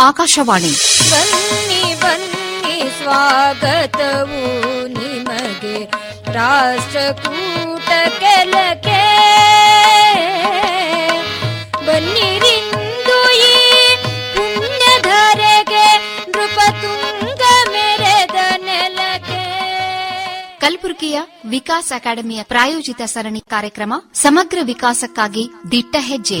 ಆಕಾಶವಾಣಿ. ಬನ್ನಿ ಬನ್ನಿ ಸ್ವಾಗತವು ನಿಮಗೆ. ರಾಷ್ಟ್ರಕೂಟ ಕೆಲಕೆ ಬನ್ನಿರಿಂದು ಈ ಪುಣ್ಯಧರೆಗೆ ನೃಪತುಂಗ ಮೆರೆದ ನೆಲಕ್ಕೆ. ಕಲಬುರಗಿಯ ವಿಕಾಸ್ ಅಕಾಡೆಮಿಯ ಪ್ರಾಯೋಜಿತ ಸರಣಿ ಕಾರ್ಯಕ್ರಮ ಸಮಗ್ರ ವಿಕಾಸಕ್ಕಾಗಿ ದಿಟ್ಟ ಹೆಜ್ಜೆ.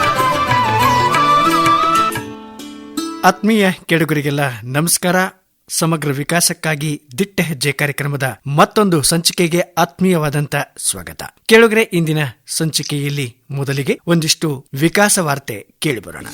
ಆತ್ಮೀಯ ಕೆಡುಗರಿಗೆಲ್ಲ ನಮಸ್ಕಾರ. ಸಮಗ್ರ ವಿಕಾಸಕ್ಕಾಗಿ ದಿಟ್ಟ ಹೆಜ್ಜೆ ಕಾರ್ಯಕ್ರಮದ ಮತ್ತೊಂದು ಸಂಚಿಕೆಗೆ ಆತ್ಮೀಯವಾದಂತ ಸ್ವಾಗತ. ಕೆಳಗರೆ, ಇಂದಿನ ಸಂಚಿಕೆಯಲ್ಲಿ ಮೊದಲಿಗೆ ಒಂದಿಷ್ಟು ವಿಕಾಸ ವಾರ್ತೆ ಕೇಳಿಬರೋಣ.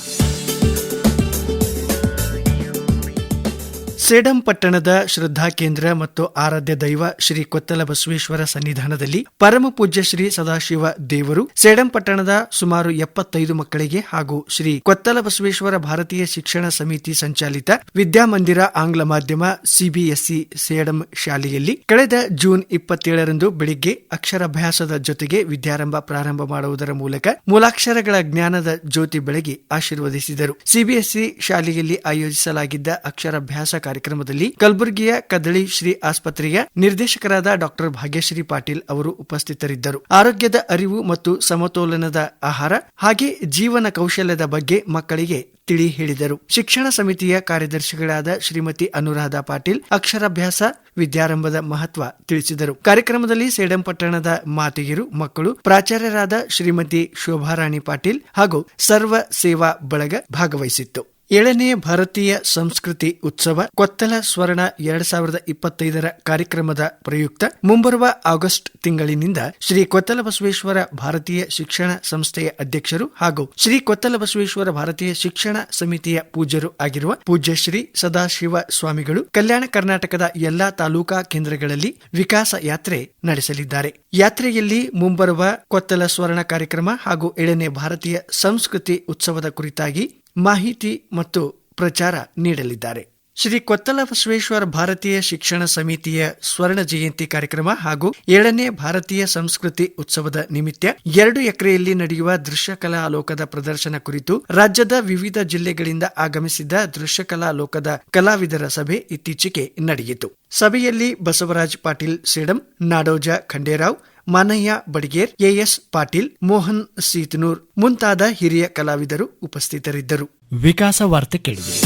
ಸೇಡಂ ಪಟ್ಟಣದ ಶ್ರದ್ಧಾ ಕೇಂದ್ರ ಮತ್ತು ಆರಾಧ್ಯ ದೈವ ಶ್ರೀ ಕೊತ್ತಲ ಬಸವೇಶ್ವರ ಸನ್ನಿಧಾನದಲ್ಲಿ ಪರಮ ಪೂಜ್ಯ ಶ್ರೀ ಸದಾಶಿವ ದೇವರು ಸೇಡಂ ಪಟ್ಟಣದ ಸುಮಾರು ಎಪ್ಪತ್ತೈದು ಮಕ್ಕಳಿಗೆ ಹಾಗೂ ಶ್ರೀ ಕೊತ್ತಲ ಬಸವೇಶ್ವರ ಭಾರತೀಯ ಶಿಕ್ಷಣ ಸಮಿತಿ ಸಂಚಾಲಿತ ವಿದ್ಯಾಮಂದಿರ ಆಂಗ್ಲ ಮಾಧ್ಯಮ ಸಿಬಿಎಸ್ಇ ಸೇಡಂ ಶಾಲೆಯಲ್ಲಿ ಕಳೆದ ಜೂನ್ ಇಪ್ಪತ್ತೇಳರಂದು ಬೆಳಿಗ್ಗೆ ಅಕ್ಷರಾಭ್ಯಾಸದ ಜೊತೆಗೆ ವಿದ್ಯಾರಂಭ ಪ್ರಾರಂಭ ಮಾಡುವುದರ ಮೂಲಕ ಮೂಲಾಕ್ಷರಗಳ ಜ್ಞಾನದ ಜ್ಯೋತಿ ಬೆಳಗಿ ಆಶೀರ್ವದಿಸಿದರು. ಸಿಬಿಎಸ್ಇ ಶಾಲೆಯಲ್ಲಿ ಆಯೋಜಿಸಲಾಗಿದ್ದ ಅಕ್ಷರಾಭ್ಯಾಸ ಕಾರ್ಯಕ್ರಮದಲ್ಲಿ ಕಲಬುರಗಿಯ ಕದಳಿ ಶ್ರೀ ಆಸ್ಪತ್ರೆಯ ನಿರ್ದೇಶಕರಾದ ಡಾಕ್ಟರ್ ಭಾಗ್ಯಶ್ರೀ ಪಾಟೀಲ್ ಅವರು ಉಪಸ್ಥಿತರಿದ್ದರು. ಆರೋಗ್ಯದ ಅರಿವು ಮತ್ತು ಸಮತೋಲನದ ಆಹಾರ ಹಾಗೆ ಜೀವನ ಕೌಶಲ್ಯದ ಬಗ್ಗೆ ಮಕ್ಕಳಿಗೆ ತಿಳಿ ಹೇಳಿದರು. ಶಿಕ್ಷಣ ಸಮಿತಿಯ ಕಾರ್ಯದರ್ಶಿಗಳಾದ ಶ್ರೀಮತಿ ಅನುರಾಧ ಪಾಟೀಲ್ ಅಕ್ಷರಾಭ್ಯಾಸ ವಿದ್ಯಾರಂಭದ ಮಹತ್ವ ತಿಳಿಸಿದರು. ಕಾರ್ಯಕ್ರಮದಲ್ಲಿ ಸೇಡಂ ಪಟ್ಟಣದ ಮಾತೆಯರು, ಮಕ್ಕಳು, ಪ್ರಾಚಾರ್ಯರಾದ ಶ್ರೀಮತಿ ಶೋಭಾರಾಣಿ ಪಾಟೀಲ್ ಹಾಗೂ ಸರ್ವ ಸೇವಾ ಬಳಗ ಭಾಗವಹಿಸಿತ್ತು. ಏಳನೇ ಭಾರತೀಯ ಸಂಸ್ಕೃತಿ ಉತ್ಸವ ಕೊತ್ತಲ ಸ್ವರ್ಣ ಎರಡ್ ಸಾವಿರದ ಇಪ್ಪತ್ತೈದರ ಕಾರ್ಯಕ್ರಮದ ಪ್ರಯುಕ್ತ ಮುಂಬರುವ ಆಗಸ್ಟ್ ತಿಂಗಳಿನಿಂದ ಶ್ರೀ ಕೊತ್ತಲ ಬಸವೇಶ್ವರ ಭಾರತೀಯ ಶಿಕ್ಷಣ ಸಂಸ್ಥೆಯ ಅಧ್ಯಕ್ಷರು ಹಾಗೂ ಶ್ರೀ ಕೊತ್ತಲ ಬಸವೇಶ್ವರ ಭಾರತೀಯ ಶಿಕ್ಷಣ ಸಮಿತಿಯ ಪೂಜ್ಯರು ಆಗಿರುವ ಪೂಜ್ಯ ಶ್ರೀ ಸದಾಶಿವ ಸ್ವಾಮಿಗಳು ಕಲ್ಯಾಣ ಕರ್ನಾಟಕದ ಎಲ್ಲಾ ತಾಲೂಕಾ ಕೇಂದ್ರಗಳಲ್ಲಿ ವಿಕಾಸ ಯಾತ್ರೆ ನಡೆಸಲಿದ್ದಾರೆ. ಯಾತ್ರೆಯಲ್ಲಿ ಮುಂಬರುವ ಕೊತ್ತಲ ಸ್ವರ್ಣ ಕಾರ್ಯಕ್ರಮ ಹಾಗೂ ಏಳನೇ ಭಾರತೀಯ ಸಂಸ್ಕೃತಿ ಉತ್ಸವದ ಕುರಿತಾಗಿ ಮಾಹಿತಿ ಮತ್ತು ಪ್ರಚಾರ ನೀಡಲಿದ್ದಾರೆ. ಶ್ರೀ ಕೊತ್ತಲ ಬಸವೇಶ್ವರ ಭಾರತೀಯ ಶಿಕ್ಷಣ ಸಮಿತಿಯ ಸ್ವರ್ಣ ಜಯಂತಿ ಕಾರ್ಯಕ್ರಮ ಹಾಗೂ ಏಳನೇ ಭಾರತೀಯ ಸಂಸ್ಕೃತಿ ಉತ್ಸವದ ನಿಮಿತ್ತ ಎರಡು ಎಕರೆಯಲ್ಲಿ ನಡೆಯುವ ದೃಶ್ಯಕಲಾ ಲೋಕದ ಪ್ರದರ್ಶನ ಕುರಿತು ರಾಜ್ಯದ ವಿವಿಧ ಜಿಲ್ಲೆಗಳಿಂದ ಆಗಮಿಸಿದ್ದ ದೃಶ್ಯಕಲಾ ಲೋಕದ ಕಲಾವಿದರ ಸಭೆ ಇತ್ತೀಚೆಗೆ ನಡೆಯಿತು. ಸಭೆಯಲ್ಲಿ ಬಸವರಾಜ್ ಪಾಟೀಲ್ ಸೇಡಂ, ನಾಡೋಜ ಖಂಡೇರಾವ್ ಮಾನಯ್ಯ ಬಡಿಗೇರ್, ಎಎಸ್ ಪಾಟೀಲ್, ಮೋಹನ್ ಸೀತನೂರ್ ಮುಂತಾದ ಹಿರಿಯ ಕಲಾವಿದರು ಉಪಸ್ಥಿತರಿದ್ದರು. ವಿಕಾಸ ವಾರ್ತೆ ಕೇಳಿದರು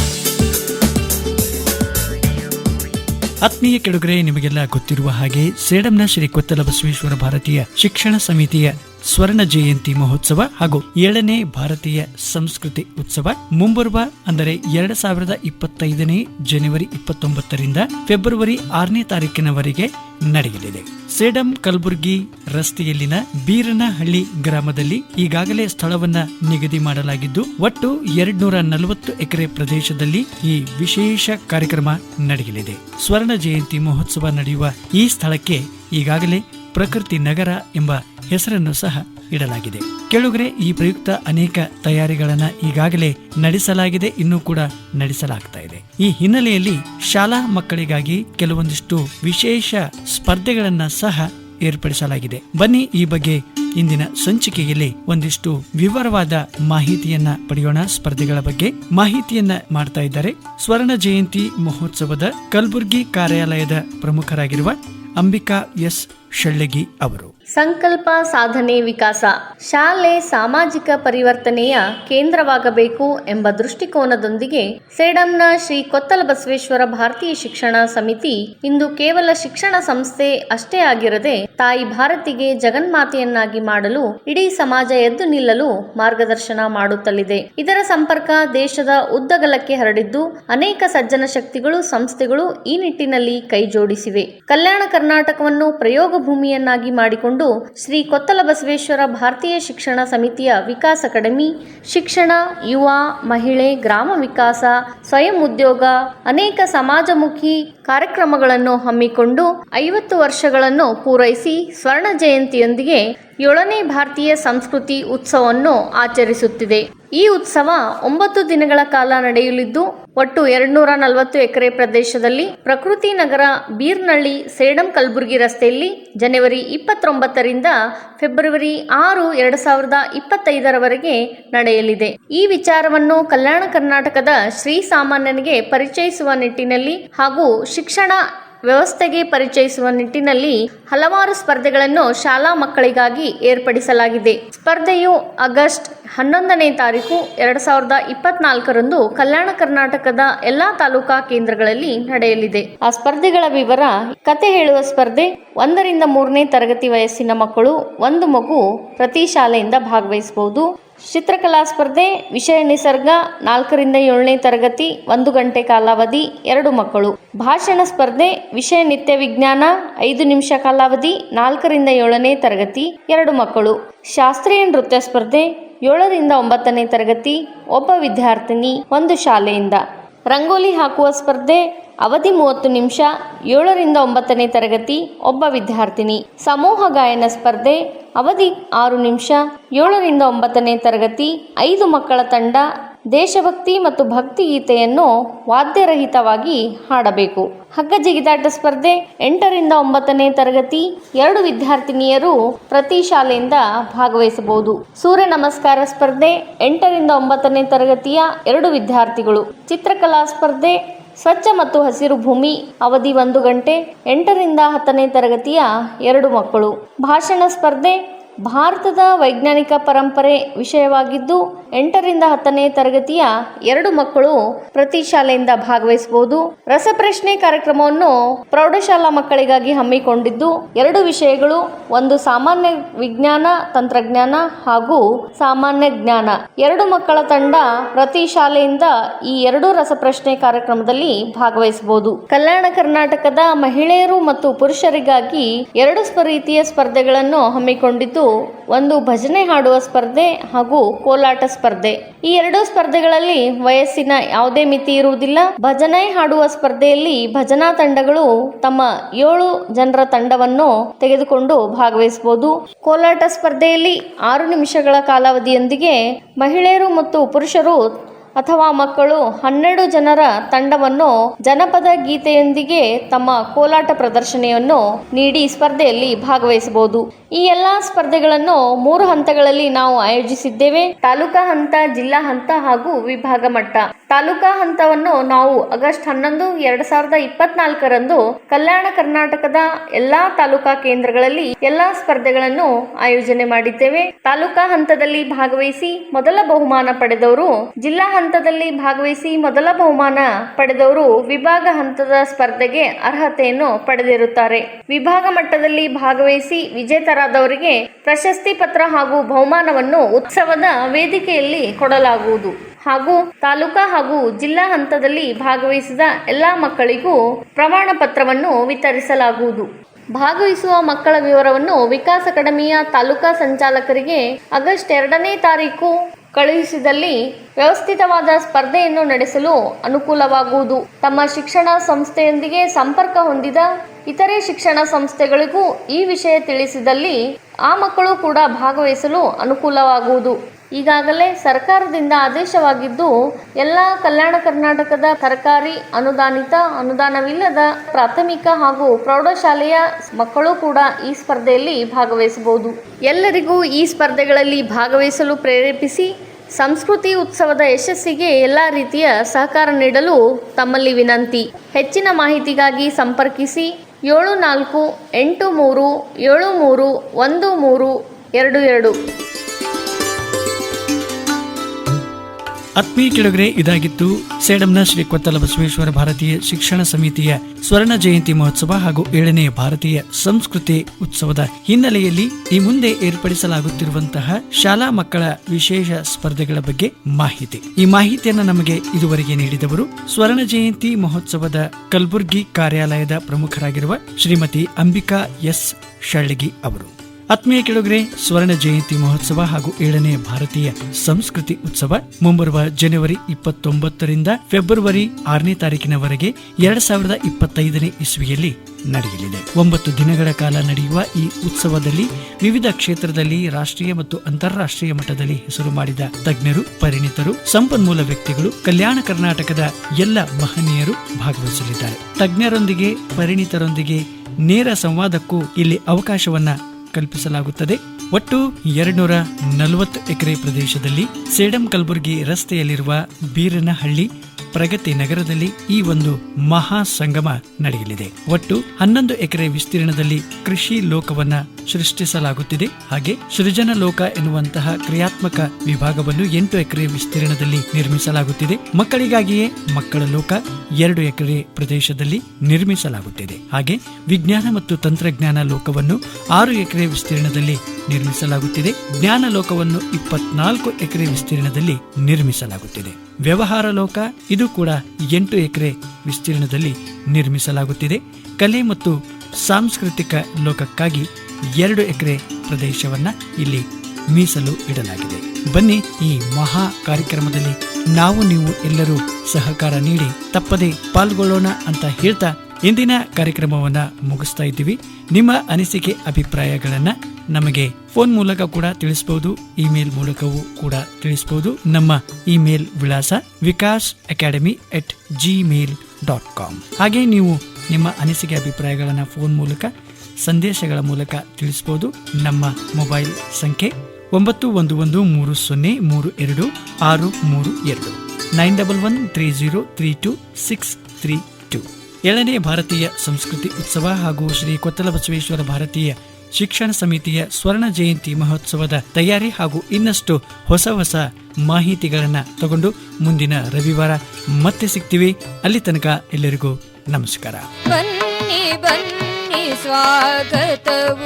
ಆತ್ಮೀಯ ಕೆಡುಗರೆ ನಿಮಗೆಲ್ಲ ಗೊತ್ತಿರುವ ಹಾಗೆ ಸೇಡಂನ ಶ್ರೀ ಕೊತ್ತಲ ಬಸವೇಶ್ವರ ಭಾರತೀಯ ಶಿಕ್ಷಣ ಸಮಿತಿಯ ಸ್ವರ್ಣ ಜಯಂತಿ ಮಹೋತ್ಸವ ಹಾಗೂ ಏಳನೇ ಭಾರತೀಯ ಸಂಸ್ಕೃತಿ ಉತ್ಸವ ಮುಂಬರುವ ಅಂದರೆ ಎರಡ್ ಸಾವಿರದ ಇಪ್ಪತ್ತೈದನೇ ಜನವರಿ ಇಪ್ಪತ್ತೊಂಬತ್ತರಿಂದ ಫೆಬ್ರವರಿ ಆರನೇ ತಾರೀಕಿನವರೆಗೆ ನಡೆಯಲಿದೆ. ಸೇಡಂ ಕಲಬುರ್ಗಿ ರಸ್ತೆಯಲ್ಲಿನ ಬೀರನಹಳ್ಳಿ ಗ್ರಾಮದಲ್ಲಿ ಈಗಾಗಲೇ ಸ್ಥಳವನ್ನ ನಿಗದಿ ಮಾಡಲಾಗಿದ್ದು, ಒಟ್ಟು ಎರಡ್ನೂರ ನಲವತ್ತು ಎಕರೆ ಪ್ರದೇಶದಲ್ಲಿ ಈ ವಿಶೇಷ ಕಾರ್ಯಕ್ರಮ ನಡೆಯಲಿದೆ. ಸ್ವರ್ಣ ಜಯಂತಿ ಮಹೋತ್ಸವ ನಡೆಯುವ ಈ ಸ್ಥಳಕ್ಕೆ ಈಗಾಗಲೇ ಪ್ರಕೃತಿ ನಗರ ಎಂಬ ಹೆಸರನ್ನು ಸಹ ಇಡಲಾಗಿದೆ. ಕೆಳಗರೆ, ಈ ಪ್ರಯುಕ್ತ ಅನೇಕ ತಯಾರಿಗಳನ್ನ ಈಗಾಗಲೇ ನಡೆಸಲಾಗಿದೆ, ಇನ್ನೂ ಕೂಡ ನಡೆಸಲಾಗ್ತಾ ಇದೆ. ಈ ಹಿನ್ನೆಲೆಯಲ್ಲಿ ಶಾಲಾ ಮಕ್ಕಳಿಗಾಗಿ ಕೆಲವೊಂದಿಷ್ಟು ವಿಶೇಷ ಸ್ಪರ್ಧೆಗಳನ್ನ ಸಹ ಏರ್ಪಡಿಸಲಾಗಿದೆ. ಬನ್ನಿ ಈ ಬಗ್ಗೆ ಇಂದಿನ ಸಂಚಿಕೆಯಲ್ಲಿ ಒಂದಿಷ್ಟು ವಿವರವಾದ ಮಾಹಿತಿಯನ್ನ ಪಡೆಯೋಣ. ಸ್ಪರ್ಧೆಗಳ ಬಗ್ಗೆ ಮಾಹಿತಿಯನ್ನ ಮಾಡ್ತಾ ಇದ್ದಾರೆ ಸ್ವರ್ಣ ಜಯಂತಿ ಮಹೋತ್ಸವದ ಕಲ್ಬುರ್ಗಿ ಕಾರ್ಯಾಲಯದ ಪ್ರಮುಖರಾಗಿರುವ ಅಂಬಿಕಾ ಎಸ್. ಶೆಳ್ಳಗಿ ಅವರು. ಸಂಕಲ್ಪ, ಸಾಧನೆ, ವಿಕಾಸ. ಶಾಲೆ ಸಾಮಾಜಿಕ ಪರಿವರ್ತನೆಯ ಕೇಂದ್ರವಾಗಬೇಕು ಎಂಬ ದೃಷ್ಟಿಕೋನದೊಂದಿಗೆ ಸೇಡಂನ ಶ್ರೀ ಕೊತ್ತಲ ಬಸವೇಶ್ವರ ಭಾರತೀಯ ಶಿಕ್ಷಣ ಸಮಿತಿ ಇಂದು ಕೇವಲ ಶಿಕ್ಷಣ ಸಂಸ್ಥೆ ಅಷ್ಟೇ ಆಗಿರದೆ ತಾಯಿ ಭಾರತಿಗೆ ಜಗನ್ಮಾತೆಯನ್ನಾಗಿ ಮಾಡಲು, ಇಡೀ ಸಮಾಜ ಎದ್ದು ನಿಲ್ಲಲು ಮಾರ್ಗದರ್ಶನ ಮಾಡುತ್ತಲಿದೆ. ಇದರ ಸಂಪರ್ಕ ದೇಶದ ಉದ್ದಗಲಕ್ಕೆ ಹರಡಿದ್ದು, ಅನೇಕ ಸಜ್ಜನ ಶಕ್ತಿಗಳು, ಸಂಸ್ಥೆಗಳು ಈ ನಿಟ್ಟಿನಲ್ಲಿ ಕೈಜೋಡಿಸಿವೆ. ಕಲ್ಯಾಣ ಕರ್ನಾಟಕವನ್ನು ಪ್ರಯೋಗ ಭೂಮಿಯನ್ನಾಗಿ ಮಾಡಿಕೊಂಡು ಹಮ್ಮಿಕೊಂಡು ಶ್ರೀ ಕೊತ್ತಲ ಬಸವೇಶ್ವರ ಭಾರತೀಯ ಶಿಕ್ಷಣ ಸಮಿತಿಯ ವಿಕಾಸ್ ಅಕಾಡೆಮಿ, ಶಿಕ್ಷಣ, ಯುವ, ಮಹಿಳೆ, ಗ್ರಾಮ ವಿಕಾಸ, ಸ್ವಯಂ ಉದ್ಯೋಗ, ಅನೇಕ ಸಮಾಜಮುಖಿ ಕಾರ್ಯಕ್ರಮಗಳನ್ನು ಹಮ್ಮಿಕೊಂಡು ಐವತ್ತು ವರ್ಷಗಳನ್ನು ಪೂರೈಸಿ ಸ್ವರ್ಣ ಜಯಂತಿಯೊಂದಿಗೆ ಏಳನೇ ಭಾರತೀಯ ಸಂಸ್ಕೃತಿ ಉತ್ಸವವನ್ನು ಆಚರಿಸುತ್ತಿದೆ. ಈ ಉತ್ಸವ ಒಂಬತ್ತು ದಿನಗಳ ಕಾಲ ನಡೆಯಲಿದ್ದು, ಒಟ್ಟು ಎರಡ್ನೂರ ನಲವತ್ತು ಎಕರೆ ಪ್ರದೇಶದಲ್ಲಿ ಪ್ರಕೃತಿ ನಗರ ಬೀರ್ನಳ್ಳಿ ಸೇಡಂ ಕಲಬುರಗಿ ರಸ್ತೆಯಲ್ಲಿ ಜನವರಿ ಇಪ್ಪತ್ತೊಂಬತ್ತರಿಂದ ಫೆಬ್ರವರಿ ಆರು ಎರಡ್ ಸಾವಿರದ ಇಪ್ಪತ್ತೈದರವರೆಗೆ ನಡೆಯಲಿದೆ. ಈ ವಿಚಾರವನ್ನು ಕಲ್ಯಾಣ ಕರ್ನಾಟಕದ ಶ್ರೀ ಸಾಮಾನ್ಯನಿಗೆ ಪರಿಚಯಿಸುವ ನಿಟ್ಟಿನಲ್ಲಿ ಹಾಗೂ ಶಿಕ್ಷಣ ವ್ಯವಸ್ಥೆಗೆ ಪರಿಚಯಿಸುವ ನಿಟ್ಟಿನಲ್ಲಿ ಹಲವಾರು ಸ್ಪರ್ಧೆಗಳನ್ನು ಶಾಲಾ ಮಕ್ಕಳಿಗಾಗಿ ಏರ್ಪಡಿಸಲಾಗಿದೆ. ಸ್ಪರ್ಧೆಯು ಆಗಸ್ಟ್ ಹನ್ನೊಂದನೇ ತಾರೀಕು ಎರಡು ಸಾವಿರದ ಇಪ್ಪತ್ನಾಲ್ಕರಂದು ಕಲ್ಯಾಣ ಕರ್ನಾಟಕದ ಎಲ್ಲಾ ತಾಲೂಕಾ ಕೇಂದ್ರಗಳಲ್ಲಿ ನಡೆಯಲಿದೆ. ಆ ಸ್ಪರ್ಧೆಗಳ ವಿವರ, ಕತೆ ಹೇಳುವ ಸ್ಪರ್ಧೆ, ಒಂದರಿಂದ ಮೂರನೇ ತರಗತಿ ವಯಸ್ಸಿನ ಮಕ್ಕಳು, ಒಂದು ಮಗು ಪ್ರತಿ ಶಾಲೆಯಿಂದ ಭಾಗವಹಿಸಬಹುದು. ಚಿತ್ರಕಲಾ ಸ್ಪರ್ಧೆ, ವಿಷಯ ನಿಸರ್ಗ, ನಾಲ್ಕರಿಂದ ಏಳನೇ ತರಗತಿ, ಒಂದು ಗಂಟೆ ಕಾಲಾವಧಿ, ಎರಡು ಮಕ್ಕಳು. ಭಾಷಣ ಸ್ಪರ್ಧೆ, ವಿಷಯ ನಿತ್ಯ ವಿಜ್ಞಾನ, ಐದು ನಿಮಿಷ ಕಾಲಾವಧಿ, ನಾಲ್ಕರಿಂದ ಏಳನೇ ತರಗತಿ, ಎರಡು ಮಕ್ಕಳು. ಶಾಸ್ತ್ರೀಯ ನೃತ್ಯ ಸ್ಪರ್ಧೆ, ಏಳರಿಂದ ಒಂಬತ್ತನೇ ತರಗತಿ, ಒಬ್ಬ ವಿದ್ಯಾರ್ಥಿನಿ, ಒಂದು ಶಾಲೆಯಿಂದ. ರಂಗೋಲಿ ಹಾಕುವ ಸ್ಪರ್ಧೆ ಅವಧಿ ಮೂವತ್ತು ನಿಮಿಷ, ಏಳರಿಂದ ಒಂಬತ್ತನೇ ತರಗತಿ, ಒಬ್ಬ ವಿದ್ಯಾರ್ಥಿನಿ. ಸಮೂಹ ಗಾಯನ ಸ್ಪರ್ಧೆ ಅವಧಿ ಆರು ನಿಮಿಷ, ಏಳರಿಂದ ಒಂಬತ್ತನೇ ತರಗತಿ, ಐದು ಮಕ್ಕಳ ತಂಡ ದೇಶಭಕ್ತಿ ಮತ್ತು ಭಕ್ತಿ ಗೀತೆಯನ್ನು ವಾದ್ಯರಹಿತವಾಗಿ ಹಾಡಬೇಕು. ಹಗ್ಗ ಜಿಗಿದಾಟ ಸ್ಪರ್ಧೆ ಎಂಟರಿಂದ ಒಂಬತ್ತನೇ ತರಗತಿ ಎರಡು ವಿದ್ಯಾರ್ಥಿನಿಯರು ಪ್ರತಿ ಶಾಲೆಯಿಂದ ಭಾಗವಹಿಸಬಹುದು. ಸೂರ್ಯ ನಮಸ್ಕಾರ ಸ್ಪರ್ಧೆ ಎಂಟರಿಂದ ಒಂಬತ್ತನೇ ತರಗತಿಯ ಎರಡು ವಿದ್ಯಾರ್ಥಿಗಳು. ಚಿತ್ರಕಲಾ ಸ್ಪರ್ಧೆ ಸ್ವಚ್ಛ ಮತ್ತು ಹಸಿರು ಭೂಮಿ ಅವಧಿ ಒಂದು ಗಂಟೆ ಎಂಟರಿಂದ ಹತ್ತನೇ ತರಗತಿಯ ಎರಡು ಮಕ್ಕಳು. ಭಾಷಣ ಸ್ಪರ್ಧೆ ಭಾರತದ ವೈಜ್ಞಾನಿಕ ಪರಂಪರೆ ವಿಷಯವಾಗಿದ್ದು, ಎಂಟರಿಂದ ಹತ್ತನೇ ತರಗತಿಯ ಎರಡು ಮಕ್ಕಳು ಪ್ರತಿ ಶಾಲೆಯಿಂದ ಭಾಗವಹಿಸಬಹುದು. ರಸಪ್ರಶ್ನೆ ಕಾರ್ಯಕ್ರಮವನ್ನು ಪ್ರೌಢಶಾಲಾ ಮಕ್ಕಳಿಗಾಗಿ ಹಮ್ಮಿಕೊಂಡಿದ್ದು, ಎರಡು ವಿಷಯಗಳು, ಒಂದು ಸಾಮಾನ್ಯ ವಿಜ್ಞಾನ, ತಂತ್ರಜ್ಞಾನ ಹಾಗೂ ಸಾಮಾನ್ಯ ಜ್ಞಾನ. ಎರಡು ಮಕ್ಕಳ ತಂಡ ಪ್ರತಿ ಶಾಲೆಯಿಂದ ಈ ಎರಡು ರಸಪ್ರಶ್ನೆ ಕಾರ್ಯಕ್ರಮದಲ್ಲಿ ಭಾಗವಹಿಸಬಹುದು. ಕಲ್ಯಾಣ ಕರ್ನಾಟಕದ ಮಹಿಳೆಯರು ಮತ್ತು ಪುರುಷರಿಗಾಗಿ ಎರಡು ರೀತಿಯ ಸ್ಪರ್ಧೆಗಳನ್ನು ಹಮ್ಮಿಕೊಂಡಿದ್ದು ಒಂದು ಭಜನೆ ಹಾಡುವ ಸ್ಪರ್ಧೆ ಹಾಗೂ ಕೋಲಾಟ ಸ್ಪರ್ಧೆ. ಈ ಎರಡು ಸ್ಪರ್ಧೆಗಳಲ್ಲಿ ವಯಸ್ಸಿನ ಯಾವುದೇ ಮಿತಿ ಇರುವುದಿಲ್ಲ. ಭಜನೆ ಹಾಡುವ ಸ್ಪರ್ಧೆಯಲ್ಲಿ ಭಜನಾ ತಂಡಗಳು ತಮ್ಮ ಏಳು ಜನರ ತಂಡವನ್ನು ತೆಗೆದುಕೊಂಡು ಭಾಗವಹಿಸಬಹುದು. ಕೋಲಾಟ ಸ್ಪರ್ಧೆಯಲ್ಲಿ ಆರು ನಿಮಿಷಗಳ ಕಾಲಾವಧಿಯೊಂದಿಗೆ ಮಹಿಳೆಯರು ಮತ್ತು ಪುರುಷರು ಅಥವಾ ಮಕ್ಕಳು ಹನ್ನೆರಡು ಜನರ ತಂಡವನ್ನು ಜನಪದ ಗೀತೆಯೊಂದಿಗೆ ತಮ್ಮ ಕೋಲಾಟ ಪ್ರದರ್ಶನವನ್ನು ನೀಡಿ ಸ್ಪರ್ಧೆಯಲ್ಲಿ ಭಾಗವಹಿಸಬಹುದು. ಈ ಎಲ್ಲಾ ಸ್ಪರ್ಧೆಗಳನ್ನು ಮೂರು ಹಂತಗಳಲ್ಲಿ ನಾವು ಆಯೋಜಿಸಿದ್ದೇವೆ. ತಾಲೂಕಾ ಹಂತ, ಜಿಲ್ಲಾ ಹಂತ ಹಾಗೂ ವಿಭಾಗ ಮಟ್ಟ. ತಾಲೂಕಾ ಹಂತವನ್ನು ನಾವು ಆಗಸ್ಟ್ ಹನ್ನೊಂದು, ಎರಡ್ ಸಾವಿರದ ಇಪ್ಪತ್ನಾಲ್ಕರಂದು ಕಲ್ಯಾಣ ಕರ್ನಾಟಕದ ಎಲ್ಲಾ ತಾಲೂಕಾ ಕೇಂದ್ರಗಳಲ್ಲಿ ಎಲ್ಲಾ ಸ್ಪರ್ಧೆಗಳನ್ನು ಆಯೋಜನೆ ಮಾಡಿದ್ದೇವೆ. ತಾಲೂಕಾ ಹಂತದಲ್ಲಿ ಭಾಗವಹಿಸಿ ಮೊದಲ ಬಹುಮಾನ ಪಡೆದವರು, ಜಿಲ್ಲಾ ಹಂತದಲ್ಲಿ ಭಾಗವಹಿಸಿ ಮೊದಲ ಬಹುಮಾನ ಪಡೆದವರು ವಿಭಾಗ ಹಂತದ ಸ್ಪರ್ಧೆಗೆ ಅರ್ಹತೆಯನ್ನು ಪಡೆದಿರುತ್ತಾರೆ. ವಿಭಾಗ ಮಟ್ಟದಲ್ಲಿ ಭಾಗವಹಿಸಿ ವಿಜೇತರಾದವರಿಗೆ ಪ್ರಶಸ್ತಿ ಪತ್ರ ಹಾಗೂ ಬಹುಮಾನವನ್ನು ಉತ್ಸವದ ವೇದಿಕೆಯಲ್ಲಿ ಕೊಡಲಾಗುವುದು. ಹಾಗೂ ತಾಲೂಕಾ ಹಾಗೂ ಜಿಲ್ಲಾ ಹಂತದಲ್ಲಿ ಭಾಗವಹಿಸಿದ ಎಲ್ಲ ಮಕ್ಕಳಿಗೂ ಪ್ರಮಾಣ ಪತ್ರವನ್ನು ವಿತರಿಸಲಾಗುವುದು. ಭಾಗವಹಿಸುವ ಮಕ್ಕಳ ವಿವರವನ್ನು ವಿಕಾಸ ಅಕಾಡೆಮಿಯ ತಾಲೂಕಾ ಸಂಚಾಲಕರಿಗೆ ಆಗಸ್ಟ್ ಎರಡನೇ ತಾರೀಕು ಕಳುಹಿಸಿದಲ್ಲಿ ವ್ಯವಸ್ಥಿತವಾದ ಸ್ಪರ್ಧೆಯನ್ನು ನಡೆಸಲು ಅನುಕೂಲವಾಗುವುದು. ತಮ್ಮ ಶಿಕ್ಷಣ ಸಂಸ್ಥೆಯೊಂದಿಗೆ ಸಂಪರ್ಕ ಹೊಂದಿದ ಇತರೆ ಶಿಕ್ಷಣ ಸಂಸ್ಥೆಗಳಿಗೂ ಈ ವಿಷಯ ತಿಳಿಸಿದಲ್ಲಿ ಆ ಮಕ್ಕಳು ಕೂಡ ಭಾಗವಹಿಸಲು ಅನುಕೂಲವಾಗುವುದು. ಈಗಾಗಲೇ ಸರ್ಕಾರದಿಂದ ಆದೇಶವಾಗಿದ್ದು, ಎಲ್ಲ ಕಲ್ಯಾಣ ಕರ್ನಾಟಕದ ಸರ್ಕಾರಿ ಅನುದಾನಿತ, ಅನುದಾನವಿಲ್ಲದ ಪ್ರಾಥಮಿಕ ಹಾಗೂ ಪ್ರೌಢಶಾಲೆಯ ಮಕ್ಕಳು ಕೂಡ ಈ ಸ್ಪರ್ಧೆಯಲ್ಲಿ ಭಾಗವಹಿಸಬಹುದು. ಎಲ್ಲರಿಗೂ ಈ ಸ್ಪರ್ಧೆಗಳಲ್ಲಿ ಭಾಗವಹಿಸಲು ಪ್ರೇರೇಪಿಸಿ, ಸಂಸ್ಕೃತಿ ಉತ್ಸವದ ಯಶಸ್ಸಿಗೆ ಎಲ್ಲ ರೀತಿಯ ಸಹಕಾರ ನೀಡಲು ತಮ್ಮಲ್ಲಿ ವಿನಂತಿ. ಹೆಚ್ಚಿನ ಮಾಹಿತಿಗಾಗಿ ಸಂಪರ್ಕಿಸಿ, ಏಳು ನಾಲ್ಕು ಎಂಟು ಮೂರು, ಏಳು ಮೂರು ಒಂದು ಮೂರು ಎರಡು ಎರಡು. ಆತ್ಮೀಯ ಕೆಳಗರೆ ಇದಾಗಿತ್ತು ಸೇಡಂನ ಶ್ರೀ ಕೊತ್ತಲ ಬಸವೇಶ್ವರ ಭಾರತೀಯ ಶಿಕ್ಷಣ ಸಮಿತಿಯ ಸ್ವರ್ಣ ಜಯಂತಿ ಮಹೋತ್ಸವ ಹಾಗೂ ಏಳನೇ ಭಾರತೀಯ ಸಂಸ್ಕೃತಿ ಉತ್ಸವದ ಹಿನ್ನೆಲೆಯಲ್ಲಿ ಈ ಮುಂದೆ ಏರ್ಪಡಿಸಲಾಗುತ್ತಿರುವಂತಹ ಶಾಲಾ ಮಕ್ಕಳ ವಿಶೇಷ ಸ್ಪರ್ಧೆಗಳ ಬಗ್ಗೆ ಮಾಹಿತಿ. ಈ ಮಾಹಿತಿಯನ್ನು ನಮಗೆ ಇದುವರೆಗೆ ನೀಡಿದವರು ಸ್ವರ್ಣ ಜಯಂತಿ ಮಹೋತ್ಸವದ ಕಲಬುರ್ಗಿ ಕಾರ್ಯಾಲಯದ ಪ್ರಮುಖರಾಗಿರುವ ಶ್ರೀಮತಿ ಅಂಬಿಕಾ ಎಸ್. ಶಳ್ಳಗಿ ಅವರು. ಆತ್ಮೀಯ ಕೆಳಗರೆ, ಸ್ವರ್ಣ ಜಯಂತಿ ಮಹೋತ್ಸವ ಹಾಗೂ ಏಳನೇ ಭಾರತೀಯ ಸಂಸ್ಕೃತಿ ಉತ್ಸವ ಮುಂಬರುವ ಜನವರಿ ಇಪ್ಪತ್ತೊಂಬತ್ತರಿಂದ ಫೆಬ್ರವರಿ ಆರನೇ ತಾರೀಕಿನವರೆಗೆ ಎರಡ್ ಸಾವಿರದ ಇಪ್ಪತ್ತೈದನೇ ಇಸ್ವಿಯಲ್ಲಿ ನಡೆಯಲಿದೆ. ಒಂಬತ್ತು ದಿನಗಳ ಕಾಲ ನಡೆಯುವ ಈ ಉತ್ಸವದಲ್ಲಿ ವಿವಿಧ ಕ್ಷೇತ್ರದಲ್ಲಿ ರಾಷ್ಟ್ರೀಯ ಮತ್ತು ಅಂತಾರಾಷ್ಟ್ರೀಯ ಮಟ್ಟದಲ್ಲಿ ಹೆಸರು ಮಾಡಿದ ತಜ್ಞರು, ಪರಿಣಿತರು, ಸಂಪನ್ಮೂಲ ವ್ಯಕ್ತಿಗಳು, ಕಲ್ಯಾಣ ಕರ್ನಾಟಕದ ಎಲ್ಲ ಮಹನೀಯರು ಭಾಗವಹಿಸಲಿದ್ದಾರೆ. ತಜ್ಞರೊಂದಿಗೆ, ಪರಿಣಿತರೊಂದಿಗೆ ನೇರ ಸಂವಾದಕ್ಕೂ ಇಲ್ಲಿ ಅವಕಾಶವನ್ನ ಕಲ್ಪಿಸಲಾಗುತ್ತದೆ. ಒಟ್ಟು ಎರಡ್ನೂರ ನಲವತ್ತು ಎಕರೆ ಪ್ರದೇಶದಲ್ಲಿ ಸೇಡಂ ಕಲಬುರಗಿ ರಸ್ತೆಯಲ್ಲಿರುವ ಬೀರನಹಳ್ಳಿ ಪ್ರಗತಿ ನಗರದಲ್ಲಿ ಈ ಒಂದು ಮಹಾ ಸಂಗಮ ನಡೆಯಲಿದೆ. ಒಟ್ಟು ಹನ್ನೊಂದು ಎಕರೆ ವಿಸ್ತೀರ್ಣದಲ್ಲಿ ಕೃಷಿ ಲೋಕವನ್ನ ಸೃಷ್ಟಿಸಲಾಗುತ್ತಿದೆ. ಹಾಗೆ ಸೃಜನ ಲೋಕ ಎನ್ನುವಂತಹ ಕ್ರಿಯಾತ್ಮಕ ವಿಭಾಗವನ್ನು ಎಂಟು ಎಕರೆ ವಿಸ್ತೀರ್ಣದಲ್ಲಿ ನಿರ್ಮಿಸಲಾಗುತ್ತಿದೆ. ಮಕ್ಕಳಿಗಾಗಿಯೇ ಮಕ್ಕಳ ಲೋಕ ಎರಡು ಎಕರೆ ಪ್ರದೇಶದಲ್ಲಿ ನಿರ್ಮಿಸಲಾಗುತ್ತಿದೆ. ಹಾಗೆ ವಿಜ್ಞಾನ ಮತ್ತು ತಂತ್ರಜ್ಞಾನ ಲೋಕವನ್ನು ಆರು ಎಕರೆ ವಿಸ್ತೀರ್ಣದಲ್ಲಿ ನಿರ್ಮಿಸಲಾಗುತ್ತಿದೆ. ಜ್ಞಾನ ಲೋಕವನ್ನು ಇಪ್ಪತ್ನಾಲ್ಕು ಎಕರೆ ವಿಸ್ತೀರ್ಣದಲ್ಲಿ ನಿರ್ಮಿಸಲಾಗುತ್ತಿದೆ. ವ್ಯವಹಾರ ಲೋಕ ಇದು ಕೂಡ ಎಂಟು ಎಕರೆ ವಿಸ್ತೀರ್ಣದಲ್ಲಿ ನಿರ್ಮಿಸಲಾಗುತ್ತಿದೆ. ಕಲೆ ಮತ್ತು ಸಾಂಸ್ಕೃತಿಕ ಲೋಕಕ್ಕಾಗಿ ಎರಡು ಎಕರೆ ಪ್ರದೇಶವನ್ನ ಇಲ್ಲಿ ಮೀಸಲು ಇಡಲಾಗಿದೆ. ಬನ್ನಿ ಈ ಮಹಾ ಕಾರ್ಯಕ್ರಮದಲ್ಲಿ ನಾವು ನೀವು ಎಲ್ಲರೂ ಸಹಕಾರ ನೀಡಿ ತಪ್ಪದೆ ಪಾಲ್ಗೊಳ್ಳೋಣ ಅಂತ ಹೇಳ್ತಾ ಇಂದಿನ ಕಾರ್ಯಕ್ರಮವನ್ನ ಮುಗಿಸ್ತಾ ಇದ್ದೀವಿ. ನಿಮ್ಮ ಅನಿಸಿಕೆ, ಅಭಿಪ್ರಾಯಗಳನ್ನ ನಮಗೆ ಫೋನ್ ಮೂಲಕ ಕೂಡ ತಿಳಿಸಬಹುದು ಇಮೇಲ್ ಮೂಲಕವೂ ಕೂಡ ತಿಳಿಸಬಹುದು ನಮ್ಮ ಇಮೇಲ್ ವಿಳಾಸ Vikas academy at Gmail dot com ಹಾಗೆ ನೀವು ನಿಮ್ಮ ಅನಿಸಿಕೆ, ಅಭಿಪ್ರಾಯಗಳನ್ನು ಫೋನ್ ಮೂಲಕ, ಸಂದೇಶಗಳ ಮೂಲಕ ತಿಳಿಸಬಹುದು ನಮ್ಮ ಮೊಬೈಲ್ ಸಂಖ್ಯೆ ಒಂಬತ್ತು ಒಂದು ಒಂದು ಮೂರು ಸೊನ್ನೆ ಮೂರು ಎರಡು ಆರು ಮೂರು ಎರಡು. Nine double one three zero three two six three two. ಏಳನೇ ಭಾರತೀಯ ಸಂಸ್ಕೃತಿ ಉತ್ಸವ ಹಾಗೂ ಶ್ರೀ ಕೊತ್ತಲ ಬಸವೇಶ್ವರ ಭಾರತೀಯ ಶಿಕ್ಷಣ ಸಮಿತಿಯ ಸ್ವರ್ಣ ಜಯಂತಿ ಮಹೋತ್ಸವದ ತಯಾರಿ ಹಾಗೂ ಇನ್ನಷ್ಟು ಹೊಸ ಹೊಸ ಮಾಹಿತಿಗಳನ್ನು ತಗೊಂಡು ಮುಂದಿನ ರವಿವಾರ ಮತ್ತೆ ಸಿಗ್ತೀವಿ. ಅಲ್ಲಿ ತನಕ ಎಲ್ಲರಿಗೂ ನಮಸ್ಕಾರ. ಬನ್ನಿ ಬನ್ನಿ ಸ್ವಾಗತವು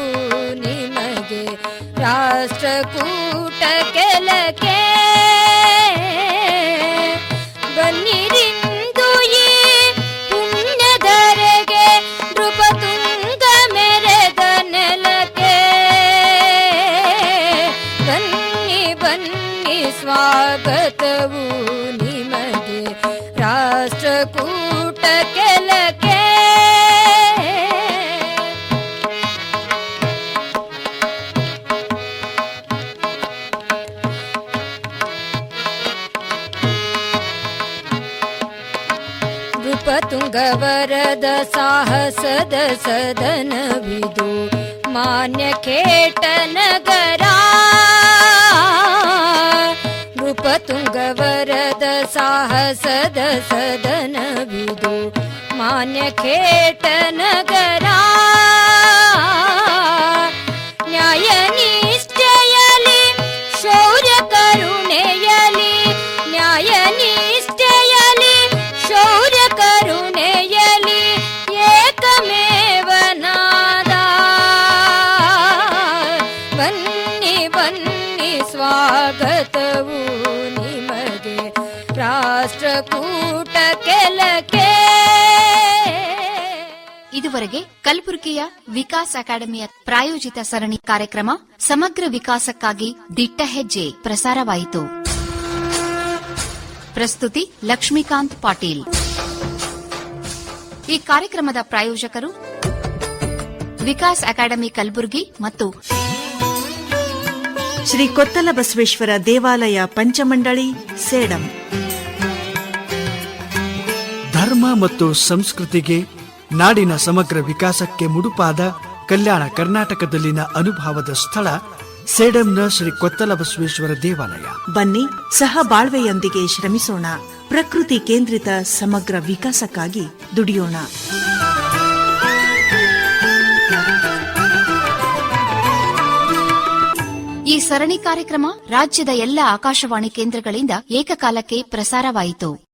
ನಿಮಗೆ. ರಾಷ್ಟ್ರಕೂಟ ಕೆಲಕೆ तुङ्गवरद साहसद सदन विदु मान्येटनगरा नृपतुङ्गवरद साहसद सदन विदु सदनविदो मान्यखेटनगरा। ಇದುವರೆಗೆ ಕಲಬುರಗಿಯ ವಿಕಾಸ್ ಅಕಾಡೆಮಿಯ ಪ್ರಾಯೋಜಿತ ಸರಣಿ ಕಾರ್ಯಕ್ರಮ ಸಮಗ್ರ ವಿಕಾಸಕ್ಕಾಗಿ ದಿಟ್ಟ ಹೆಜ್ಜೆ ಪ್ರಸಾರವಾಯಿತು. ಪ್ರಸ್ತುತಿ ಲಕ್ಷ್ಮೀಕಾಂತ್ ಪಾಟೀಲ್. ಈ ಕಾರ್ಯಕ್ರಮದ ಪ್ರಾಯೋಜಕರು ವಿಕಾಸ್ ಅಕಾಡೆಮಿ ಕಲಬುರಗಿ ಮತ್ತು ಶ್ರೀ ಕೊತ್ತಲ ಬಸವೇಶ್ವರ ದೇವಾಲಯ ಪಂಚಮಂಡಳಿ ಸೇಡಂ. ಧರ್ಮ ಮತ್ತು ಸಂಸ್ಕೃತಿಗೆ ನಾಡಿನ ಸಮಗ್ರ ವಿಕಾಸಕ್ಕೆ ಮುಡುಪಾದ ಕಲ್ಯಾಣ ಕರ್ನಾಟಕದಲ್ಲಿನ ಅನುಭವದ ಸ್ಥಳ ಸೇಡಂನ ಶ್ರೀ ಕೊತ್ತಲ ಬಸವೇಶ್ವರ ದೇವಾಲಯ. ಬನ್ನಿ ಸಹ ಬಾಳ್ವೆಯೊಂದಿಗೆ ಶ್ರಮಿಸೋಣ. ಪ್ರಕೃತಿ ಕೇಂದ್ರಿತ ಸಮಗ್ರ ವಿಕಾಸಕ್ಕಾಗಿ ದುಡಿಯೋಣ. ಈ ಸರಣಿ ಕಾರ್ಯಕ್ರಮ ರಾಜ್ಯದ ಎಲ್ಲ ಆಕಾಶವಾಣಿ ಕೇಂದ್ರಗಳಿಂದ ಏಕಕಾಲಕ್ಕೆ ಪ್ರಸಾರವಾಯಿತು.